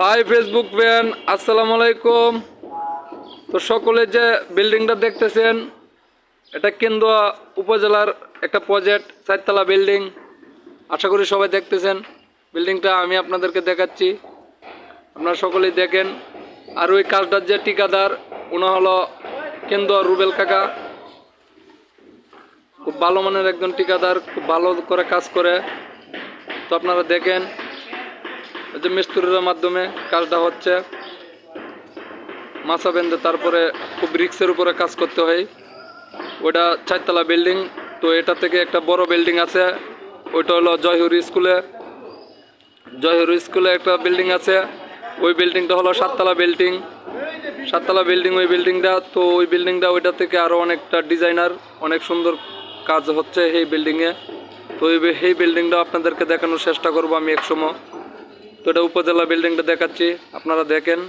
High Facebook fan আসসালামু আলাইকুম। তো সকলে যে বিল্ডিংটা দেখতেছেন, এটা কেন্দুয়া উপজেলার একটা প্রজেক্ট চারতলা বিল্ডিং আশা করি সবাই দেখতেছেন। বিল্ডিংটা আমি আপনাদেরকে দেখাচ্ছি। আপনারা সকলেই দেখেন। আর ওই কাজটার যে ঠিকাদার উনি হলো কেন্দুয়া রুবেল কাকা। খুব ভালো মানের একজন ঠিকাদার, খুব ভালো করে কাজ করে। তো আপনারা দেখেন যে মিস্ত্রির মাধ্যমে কাজটা হচ্ছে, মাছা বেঁধে তারপরে খুব রিক্সের উপরে কাজ করতে হয়। ওটা চারতলা বিল্ডিং, তো এটা থেকে একটা বড় বিল্ডিং আছে, ওইটা হলো জয়হুর স্কুলে। জয়হুর স্কুলে একটা বিল্ডিং আছে, ওই বিল্ডিংটা হলো সাততলা বিল্ডিং। সাততলা বিল্ডিং, ওই বিল্ডিংটা, তো ওই বিল্ডিংটা ওইটা থেকে আরও অনেকটা ডিজাইনার, অনেক সুন্দর কাজ হচ্ছে এই বিল্ডিংয়ে। তো এই বিল্ডিংটা আপনাদেরকে দেখানোর চেষ্টা করব আমি একসময় তো এটা উপজেলা বিল্ডিংটা দেখাচ্ছি আপনারা দেখেন।